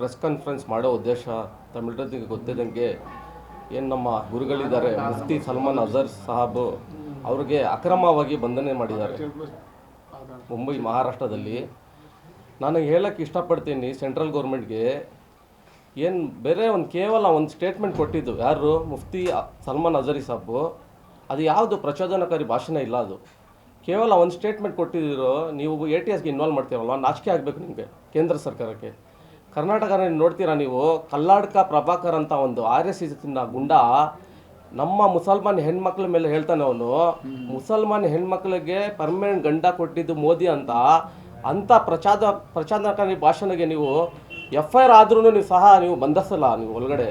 Press conference ಮಾಡೋ ಉದ್ದೇಶ ತಮಿಳ್ರಿಗೆ ಗೊತ್ತಿದ್ದಂಗೆ ಏನು ನಮ್ಮ ಗುರುಗಳಿದ್ದಾರೆ, ಮುಫ್ತಿ ಸಲ್ಮಾನ್ ಅಜರ್ ಸಾಹಬ್ ಅವ್ರಿಗೆ ಅಕ್ರಮವಾಗಿ ಬಂಧನೆ ಮಾಡಿದ್ದಾರೆ. ಮುಂಬೈ, ಮಹಾರಾಷ್ಟ್ರದಲ್ಲಿ. ನಾನು ಹೇಳಕ್ಕೆ ಇಷ್ಟಪಡ್ತೀನಿ ಸೆಂಟ್ರಲ್ ಗೌರ್ಮೆಂಟ್ಗೆ. ಏನು ಬೇರೆ ಒಂದು ಕೇವಲ ಒಂದು ಸ್ಟೇಟ್ಮೆಂಟ್ ಕೊಟ್ಟಿದ್ದು. ಯಾರು? ಮುಫ್ತಿ ಸಲ್ಮಾನ್ ಅಜರಿ ಸಾಬು. ಅದು ಯಾವುದು ಪ್ರಚೋದನಕಾರಿ ಭಾಷಣ ಇಲ್ಲ ಅದು. ಕೇವಲ ಒಂದು ಸ್ಟೇಟ್ಮೆಂಟ್ ಕೊಟ್ಟಿದ್ದೀರೋ ನೀವು ಎ ಟಿ ಎಸ್ಗೆ ಇನ್ವಾಲ್ವ್ ಮಾಡ್ತೀರಲ್ವ? ನಾಚಿಕೆ ಆಗಬೇಕು ನಿಮಗೆ, ಕೇಂದ್ರ ಸರ್ಕಾರಕ್ಕೆ. ಕರ್ನಾಟಕ ನೋಡ್ತೀರಾ ನೀವು? ಕಲ್ಲಾಡ್ಕ ಪ್ರಭಾಕರ್ ಅಂತ ಒಂದು ಆರ್ ಎಸ್ ಎಸ್ನ ಗುಂಡ ನಮ್ಮ ಮುಸಲ್ಮಾನ್ ಹೆಣ್ಮಕ್ಳ ಮೇಲೆ ಹೇಳ್ತಾನೆ ಅವನು. ಮುಸಲ್ಮಾನ್ ಹೆಣ್ಮಕ್ಳಿಗೆ ಪರ್ಮನೆಂಟ್ ಗಂಡ ಕೊಟ್ಟಿದ್ದು ಮೋದಿ ಅಂತ. ಅಂಥ ಪ್ರಚಾದ ಪ್ರಚಾದನಕಾರಿ ಭಾಷಣಗೆ ನೀವು ಎಫ್ ಐ ಆರ್ ಆದ್ರೂ ನೀವು ಸಹ ನೀವು ಬಂಧಿಸಲ್ಲ ನೀವು ಒಳಗಡೆ.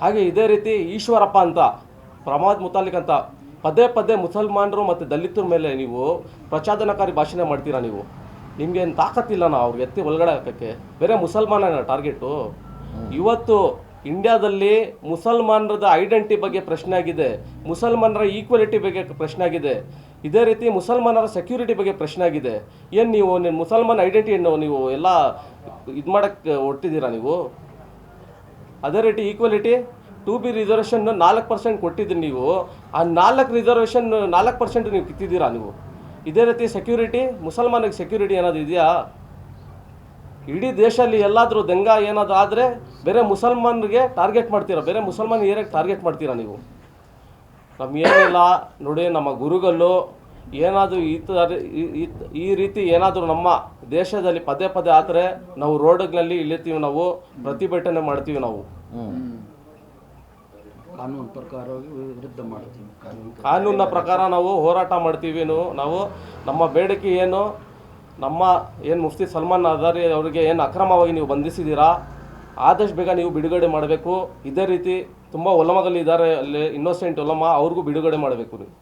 ಹಾಗೆ ಇದೇ ರೀತಿ ಈಶ್ವರಪ್ಪ ಅಂತ ಪ್ರಮಾದ್ ಮುತಾಲಿಕ್ ಅಂತ ಪದೇ ಪದೇ ಮುಸಲ್ಮಾನರು ಮತ್ತು ದಲಿತರ ಮೇಲೆ ನೀವು ಪ್ರಚೋದನಕಾರಿ ಭಾಷಣ ಮಾಡ್ತೀರಾ ನೀವು? ನಿಮ್ಗೆ ಏನು ತಾಕತ್ತಿಲ್ಲ ನಾವು ಅವ್ರ ವ್ಯಕ್ತಿ ಒಳಗಡೆ ಹಾಕೋಕ್ಕೆ? ಬೇರೆ ಮುಸಲ್ಮಾನ ಟಾರ್ಗೆಟು ಇವತ್ತು ಇಂಡಿಯಾದಲ್ಲಿ ಮುಸಲ್ಮಾನರದ ಐಡೆಂಟಿ ಬಗ್ಗೆ ಪ್ರಶ್ನೆ ಆಗಿದೆ. ಮುಸಲ್ಮಾನರ ಈಕ್ವಾಲಿಟಿ ಬಗ್ಗೆ ಪ್ರಶ್ನೆ ಆಗಿದೆ. ಇದೇ ರೀತಿ ಮುಸಲ್ಮಾನರ ಸೆಕ್ಯೂರಿಟಿ ಬಗ್ಗೆ ಪ್ರಶ್ನೆ ಆಗಿದೆ. ಏನು ನೀವು ನಿಮ್ಮ ಮುಸಲ್ಮಾನ್ ಐಡೆಂಟಿಯನ್ನು ನೀವು ಎಲ್ಲ ಇದು ಮಾಡೋಕ್ಕೆ ಹೊಟ್ಟಿದ್ದೀರಾ ನೀವು? ಅದೇ ರೀತಿ ಈಕ್ವಾಲಿಟಿ ಟು ಬಿ ರಿಸರ್ವೇಷನ್ ನಾಲ್ಕು ಪರ್ಸೆಂಟ್ ಕೊಟ್ಟಿದ್ದೀರಿ ನೀವು. ಆ ನಾಲ್ಕು ರಿಸರ್ವೇಷನ್ ನಾಲ್ಕು ಪರ್ಸೆಂಟ್ ನೀವು ಕಿತ್ತಿದ್ದೀರಾ ನೀವು? ಇದೇ ರೀತಿ ಸೆಕ್ಯೂರಿಟಿ ಮುಸಲ್ಮಾನಿಗೆ ಸೆಕ್ಯೂರಿಟಿ ಏನಾದರೂ ಇದೆಯಾ? ಇಡೀ ದೇಶದಲ್ಲಿ ಎಲ್ಲಾದರೂ ದಂಗ ಏನಾದರೂ ಆದರೆ ಬೇರೆ ಮುಸಲ್ಮಾನರಿಗೆ ಟಾರ್ಗೆಟ್ ಮಾಡ್ತೀರಾ? ಬೇರೆ ಮುಸಲ್ಮಾನ್ ಏರಿಯಾಗೆ ಟಾರ್ಗೆಟ್ ಮಾಡ್ತೀರಾ ನೀವು? ನಮಗೇನಿಲ್ಲ, ನೋಡಿ ನಮ್ಮ ಗುರುಗಳು ಏನಾದರೂ ಈ ಥರ ಈ ರೀತಿ ಏನಾದರೂ ನಮ್ಮ ದೇಶದಲ್ಲಿ ಪದೇ ಪದೇ ಆದರೆ ನಾವು ರೋಡ್ಗಳಲ್ಲಿ ಇಳಿತೀವಿ ನಾವು, ಪ್ರತಿಭಟನೆ ಮಾಡ್ತೀವಿ ನಾವು. ಕಾನೂನು ಪ್ರಕಾರ ವಿರುದ್ಧ ಮಾಡ್ತೀವಿ ಕಾನೂನು ಕಾನೂನಿನ ಪ್ರಕಾರ ನಾವು ಹೋರಾಟ ಮಾಡ್ತೀವಿ ನಾವು- ನಮ್ಮ ಬೇಡಿಕೆ ಏನು? ನಮ್ಮ ಏನು ಮುಫ್ತಿ ಸಲ್ಮಾನ್ ಅದಾರಿ ಅವರಿಗೆ ಏನು ಅಕ್ರಮವಾಗಿ ನೀವು ಬಂಧಿಸಿದ್ದೀರಾ ಆದಷ್ಟು ಬೇಗ ನೀವು ಬಿಡುಗಡೆ ಮಾಡಬೇಕು. ಇದೇ ರೀತಿ ತುಂಬ ಒಲಮಗಳಿದ್ದಾರೆ ಅಲ್ಲಿ ಇನ್ನೋಸೆಂಟ್ ಒಲಮ ಅವ್ರಿಗೂ ಬಿಡುಗಡೆ ಮಾಡಬೇಕು ನೀವು.